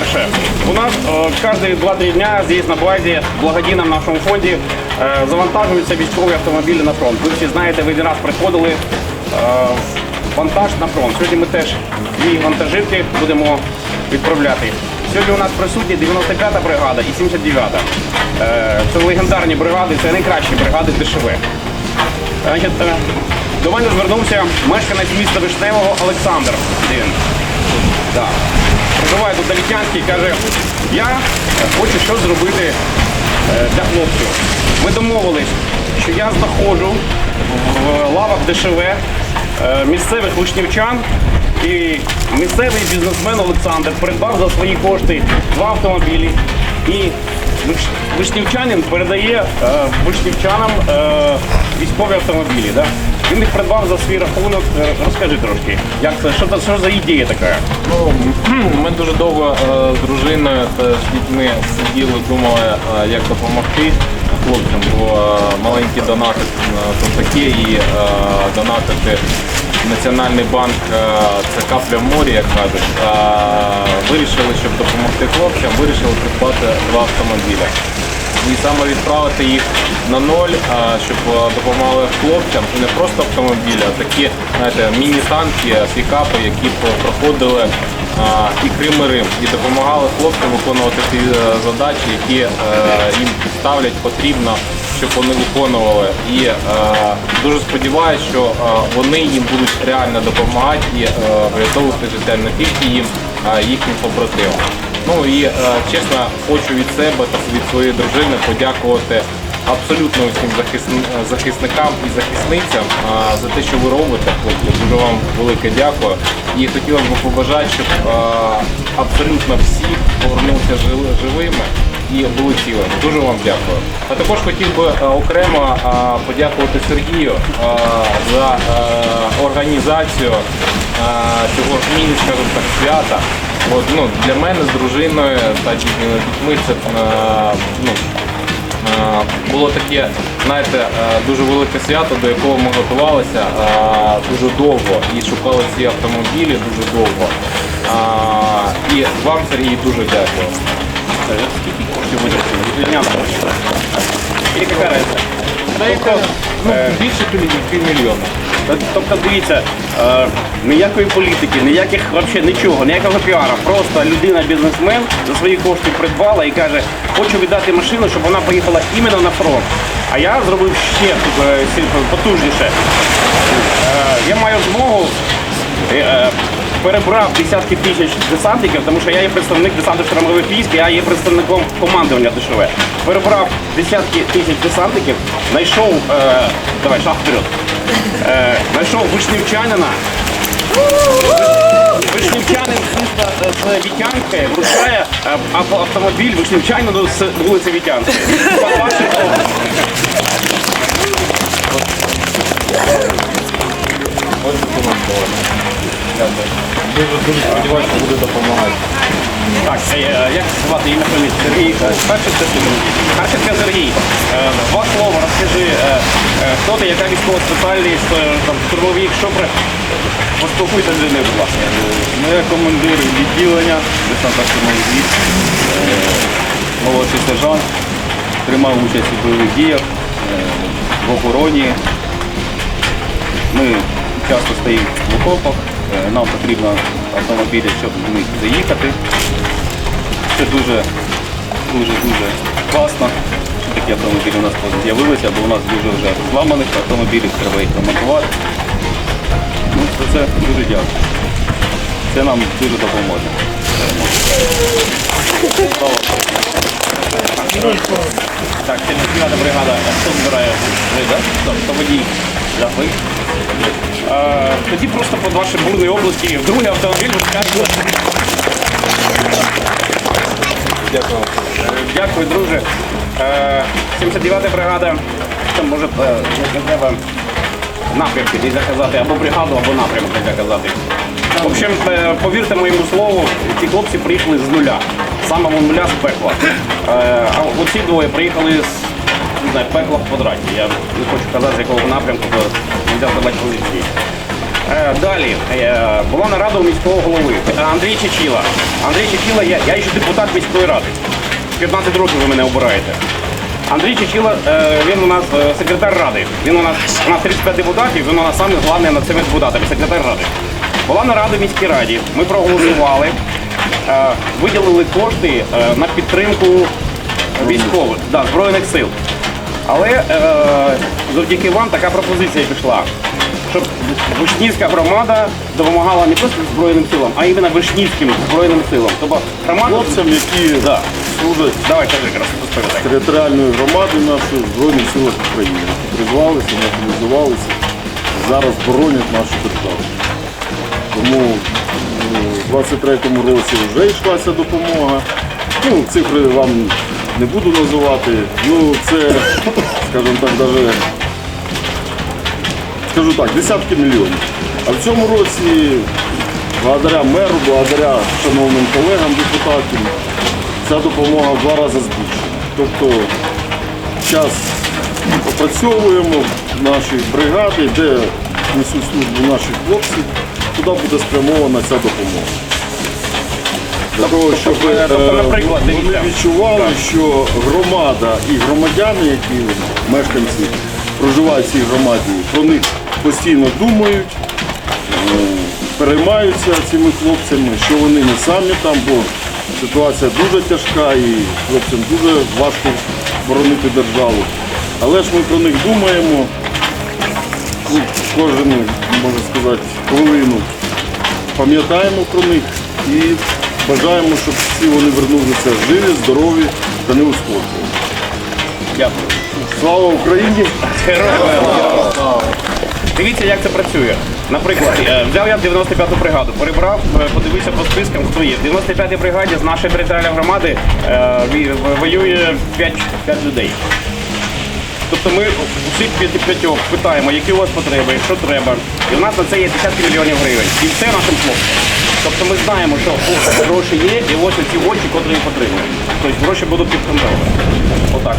Перше, у нас е, кожні 2-3 дня здесь на базі в благодійному нашому фонді е, завантажуються військові автомобілі на фронт. Ви всі знаєте, ви один раз приходили е, вантаж на фронт. Сьогодні ми теж дві вантажівки будемо відправляти. Сьогодні у нас присутні 95-та бригада і 79-та. Е, Це легендарні бригади, це найкращі бригади ДШВ. До мене звернувся мешканець міста Вишневого Олександр. Він. Проживає тут на і каже, я хочу щось зробити е, для хлопців. Ми домовились, що я знаходжу в лавах ДШВ е, місцевих вишнівчан і місцевий бізнесмен Олександр придбав за свої кошти два автомобілі. І вишнівчанин передає е, вишнівчанам е, військові автомобілі. Да? Він їх придбав за свій рахунок. Е, Розкажи трошки, як це, що, це- що за ідея така? Ну, ми дуже довго е, з дружиною та з дітьми сиділи, думали, е, як допомогти хлопцям, бо е, маленькі донати е, то таке і е, донатити Національний банк е, це капля в морі, як кажуть. Вирішили, щоб допомогти хлопцям, вирішили придбати два автомобіля. І саме відправити їх на ноль, щоб допомагали хлопцям, не просто автомобілі, а такі знаєте, міні-танки, пікапи, які проходили і Крим і Рим, і допомагали хлопцям виконувати ті е, задачі, які е, їм ставлять потрібно, щоб вони виконували. І е, дуже сподіваюся, що вони їм будуть реально допомагати і врятовувати життя не тільки їм, а їхнім побратимам. Ну і е, чесно, хочу від себе та від своєї дружини подякувати абсолютно усім захисн- захисникам і захисницям е, за те, що ви робите, хлопці. Дуже вам велике дякую. І хотілося б побажати, щоб е, абсолютно всі повернулися живими і були цілими. Дуже вам дякую. А також хотів би е, окремо е, подякувати Сергію е, за е, організацію е, цього міні, скажімо так, свята. От, ну, для мене з дружиною та дітьми дітьми це е, ну, е, було таке, знаєте, е, дуже велике свято, до якого ми готувалися дуже довго і шукали ці автомобілі дуже довго. І вам, Сергій, дуже дякую. Скільки коштів? Звільняти. І яка разниця? Більше пів- півмільйона. Тобто дивіться, е, ніякої політики, ніяких взагалі нічого, ніякого піара. Просто людина-бізнесмен за свої кошти придбала і каже, хочу віддати машину, щоб вона поїхала іменно на фронт. А я зробив ще е, потужніше. Е, Я маю змогу. е, Перебрав десятки тисяч десантників, тому що я є представник десантно штурмових військ, я є представником командування ДШВ. Перебрав десятки тисяч десантників, знайшов, е, давай, шаг вперед. Е, знайшов вишнівчанина. Вишнівчанин з, з Вітянки вручає е, авто- автомобіль вишнівчанину з вулиці Вітянки. Дякую. Дуже сподіваюся, що буде допомагати. Так, е, як звати ім'я фамілія? Сергій е, Харченко Сергій. Харченко Сергій. Е, Два слова розкажи, хто ти, яка військова спеціальність, там, штурмовик, що при... Поспілкуйся з людьми, будь ласка. Ну, я командир відділення десанта штурмових військ, молодший сержант, приймав участь у бойових діях, в обороні. Ми часто стоїмо в окопах, нам потрібно автомобілі, щоб в них заїхати. Це дуже, дуже, дуже класно, що такі автомобілі у нас з'явилися, бо у нас дуже вже зламаних автомобілів, треба їх ремонтувати. Ну, за це дуже дякую. Це нам дуже допоможе. Так, 79 бригада, хто збирає? Хто водій? Ви? Е, тоді просто по вашій бурній області в другий автомобіль. Дякую. Е, Дякую, друже. Е, 79 бригада. Там може е, напрямки десь заказати, або бригаду, або напрямок десь заказати. В общем, е, повірте моєму слову, ці хлопці приїхали з нуля. З Самого нуля з пекла. Е, А оці двоє приїхали з не знаю, пекла в квадраті. Я не хочу казати, з якого напрямку, бо не можна давати позиції. Е, Далі е, була нарада у міського голови Е, Андрій Чечіла. Андрій Чечіла, я, я ще депутат міської ради. 15 років ви мене обираєте. Андрій Чечіла, він у нас секретар ради. Він у нас у нас 35 депутатів, він у нас самий головний над цими депутатами, секретар ради. Була нарада в міській раді. Ми проголосували, виділили кошти на підтримку військових, да, збройних сил. Але е, завдяки вам така пропозиція пішла, щоб Вишнівська громада допомагала не просто Збройним силам, а іменно Вишнівським Збройним силам. Тобто громада... Хлопцям, які Да. служать Давай, кажи, якраз розповідай. територіальної громади нашої Збройних силах України, призвалися, мобілізувалися, зараз боронять нашу державу. Тому у 23-му році вже йшлася допомога. Ну, цифри вам не буду називати. Ну, це, скажімо так, навіть, скажу так, десятки мільйонів. А в цьому році, благодаря меру, благодаря шановним колегам депутатам, ця допомога в два рази збільшена. Тобто час опрацьовуємо наші бригади, де несуть службу наші хлопці, туди буде спрямована ця допомога. Для того, щоб тобто, е, вони відчували, що громада і громадяни, які мешканці проживають в цій громаді, про них постійно думають, е, переймаються цими хлопцями, що вони не самі там, бо ситуація дуже тяжка і хлопцям дуже важко боронити державу. Але ж ми про них думаємо ну, кожну, можна сказати, хвилину. Пам'ятаємо про них і бажаємо, щоб всі вони вернулися живі, здорові та неушкоджені. Дякую. Слава Україні! Героям слава. Дивіться, як це працює. Наприклад, е, взяв я 95-ту бригаду, перебрав, е, подивився по спискам, хто є. В 95-й бригаді з нашої територіальної громади е, ві- воює 5, 5 людей. Тобто ми усіх п'ятьох питаємо, які у вас потреби, що треба. І у нас на це є десятки мільйонів гривень. І все нашим хлопцям. Тобто ми знаємо, що гроші є, і ось ці очі, котрі їх отримують. Тобто гроші будуть під контролем. Отак.